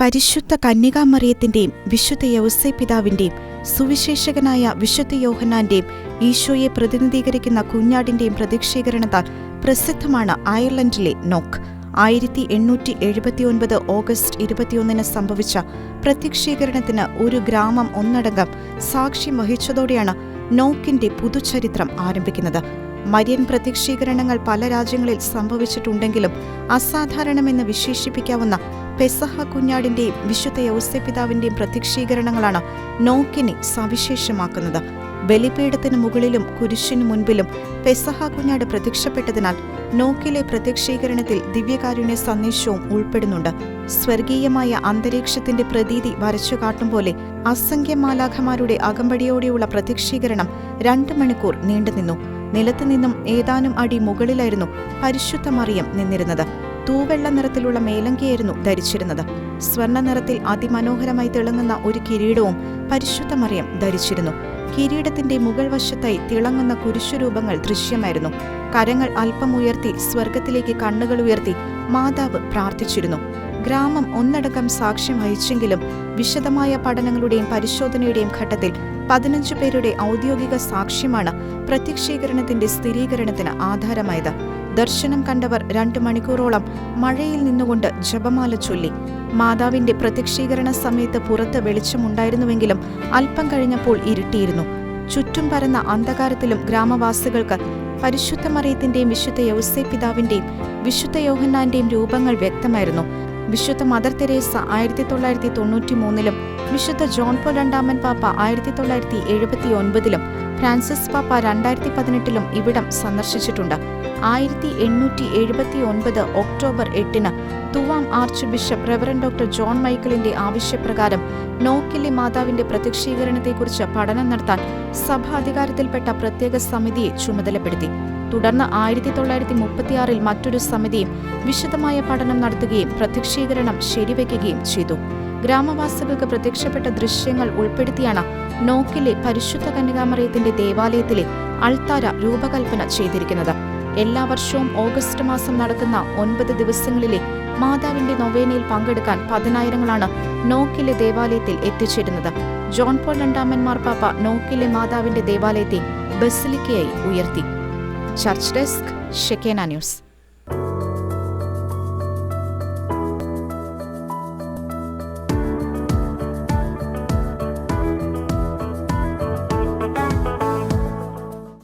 പരിശുദ്ധ കന്യകാമറിയത്തിന്റെയും വിശുദ്ധ യൗസേ സുവിശേഷകനായ വിശുദ്ധ യോഹന്നാന്റെയും ഈശോയെ പ്രതിനിധീകരിക്കുന്ന കുഞ്ഞാടിന്റെയും പ്രതിക്ഷീകരണത്താൽ പ്രസിദ്ധമാണ് അയർലൻഡിലെ നോക്ക്. ആയിരത്തി എണ്ണൂറ്റി എഴുപത്തിയൊൻപത് ഓഗസ്റ്റ് ഇരുപത്തിയൊന്നിന് സംഭവിച്ച പ്രത്യക്ഷീകരണത്തിന് ഒരു ഗ്രാമം ഒന്നടങ്കം സാക്ഷ്യം വഹിച്ചതോടെയാണ് നോക്കിന്റെ പുതുചരിത്രം ആരംഭിക്കുന്നത്. മരിയൻ പ്രത്യക്ഷീകരണങ്ങൾ പല രാജ്യങ്ങളിൽ സംഭവിച്ചിട്ടുണ്ടെങ്കിലും അസാധാരണമെന്ന് വിശേഷിപ്പിക്കാവുന്ന പെസഹ കുഞ്ഞാടിന്റെയും വിശുദ്ധ യൗസ്യപിതാവിന്റെയും പ്രത്യക്ഷീകരണങ്ങളാണ് നോക്കിനെ സവിശേഷമാക്കുന്നത്. ബലിപീഠത്തിന് മുകളിലും കുരിശിനു മുൻപിലും പെസഹ കുഞ്ഞാട് പ്രത്യക്ഷപ്പെട്ടതിനാൽ നോക്കിലെ പ്രത്യക്ഷീകരണത്തിൽ ദിവ്യകാരുണ്യ സന്ദേശവും ഉൾപ്പെടുന്നുണ്ട്. സ്വർഗീയമായ അന്തരീക്ഷത്തിന്റെ പ്രതീതി വരച്ചു കാട്ടും പോലെ അസംഖ്യമാലാഖമാരുടെ അകമ്പടിയോടെയുള്ള പ്രത്യക്ഷീകരണം രണ്ട് മണിക്കൂർ നീണ്ടുനിന്നു. നിലത്തുനിന്നും ഏതാനും അടി മുകളിലായിരുന്നു പരിശുദ്ധ മറിയം നിന്നിരുന്നത്. തൂവെള്ള നിറത്തിലുള്ള മേലങ്കിയായിരുന്നു ധരിച്ചിരുന്നത്. സ്വർണ നിറത്തിൽ അതിമനോഹരമായി തിളങ്ങുന്ന ഒരു കിരീടവും പരിശുദ്ധ മറിയം ധരിച്ചിരുന്നു. കിരീടത്തിന്റെ മുകൾ വശത്തായി തിളങ്ങുന്ന കുരിശുരൂപങ്ങൾ ദൃശ്യമായിരുന്നു. കരങ്ങൾ അല്പം ഉയർത്തി സ്വർഗത്തിലേക്ക് കണ്ണുകൾ ഉയർത്തി മാതാവ് പ്രാർത്ഥിച്ചിരുന്നു. ഗ്രാമം ഒന്നടക്കം സാക്ഷ്യം വഹിച്ചെങ്കിലും വിശദമായ പഠനങ്ങളുടെയും പരിശോധനയുടെയും ഘട്ടത്തിൽ പതിനഞ്ചു പേരുടെ ഔദ്യോഗിക സാക്ഷ്യമാണ് പ്രത്യക്ഷീകരണത്തിന്റെ സ്ഥിരീകരണത്തിന് ആധാരമായത്. ദർശനം കണ്ടവർ രണ്ടു മണിക്കൂറോളം മഴയിൽ നിന്നുകൊണ്ട് ജപമാല ചൊല്ലി. മാതാവിന്റെ പ്രത്യക്ഷീകരണ സമയത്ത് പുറത്ത് വെളിച്ചമുണ്ടായിരുന്നുവെങ്കിലും അല്പം കഴിഞ്ഞപ്പോൾ ഇരുട്ടിയിരുന്നു. ചുറ്റും പരന്ന അന്ധകാരത്തിലും ഗ്രാമവാസികൾക്ക് പരിശുദ്ധ മറിയത്തിന്റെയും വിശുദ്ധ യൗസേ പിതാവിന്റെയും വിശുദ്ധ യോഹന്നാന്റെയും രൂപങ്ങൾ വ്യക്തമായിരുന്നു. വിശുദ്ധ മദർ തെരേസ ആയിരത്തി തൊള്ളായിരത്തി തൊണ്ണൂറ്റി മൂന്നിലും വിശുദ്ധ ജോൺ പോൾ രണ്ടാമൻ പാപ്പ ആയിരത്തി തൊള്ളായിരത്തി എഴുപത്തി ഒൻപതിലും ഫ്രാൻസിസ് പാപ്പ രണ്ടായിരത്തി പതിനെട്ടിലും ഇവിടം സന്ദർശിച്ചിട്ടുണ്ട്. ആയിരത്തി എണ്ണൂറ്റി എഴുപത്തി ഒൻപത് ഒക്ടോബർ എട്ടിന് Tuam archbishop reverend doctor John മൈക്കിളിന്റെ ആവശ്യപ്രകാരം നോക്കിലെ മാതാവിന്റെ പ്രത്യക്ഷീകരണത്തെക്കുറിച്ച് പഠനം നടത്താൻ സഭാധികാരത്തിൽപ്പെട്ട പ്രത്യേക സമിതിയെ ചുമതലപ്പെടുത്തി. തുടർന്ന് ആയിരത്തി തൊള്ളായിരത്തി മുപ്പത്തിയാറിൽ മറ്റൊരു സമിതിയും വിശദമായ പഠനം നടത്തുകയും പ്രത്യക്ഷീകരണം ശരിവയ്ക്കുകയും ചെയ്തു. ഗ്രാമവാസികൾക്ക് പ്രത്യക്ഷപ്പെട്ട ദൃശ്യങ്ങൾ ഉൾപ്പെടുത്തിയാണ് നോക്കിലെ പരിശുദ്ധ കന്യകാമറയത്തിന്റെ ദേവാലയത്തിലെ അൾത്താര രൂപകൽപ്പന ചെയ്തിരിക്കുന്നത്. എല്ലാ വർഷവും ഓഗസ്റ്റ് മാസം നടക്കുന്ന ഒൻപത് ദിവസങ്ങളിലെ മാതാവിന്റെ നൊവേനയിൽ പങ്കെടുക്കാൻ പതിനായിരങ്ങളാണ് നോക്കിലെ ദേവാലയത്തിൽ എത്തിച്ചേരുന്നത്. ജോൺ പോൾ രണ്ടാമൻ മാർപ്പാപ്പ നോക്കിലെ മാതാവിന്റെ ദേവാലയത്തെ ബസിലിക്കയായി ഉയർത്തി. Church desk Shekinah news.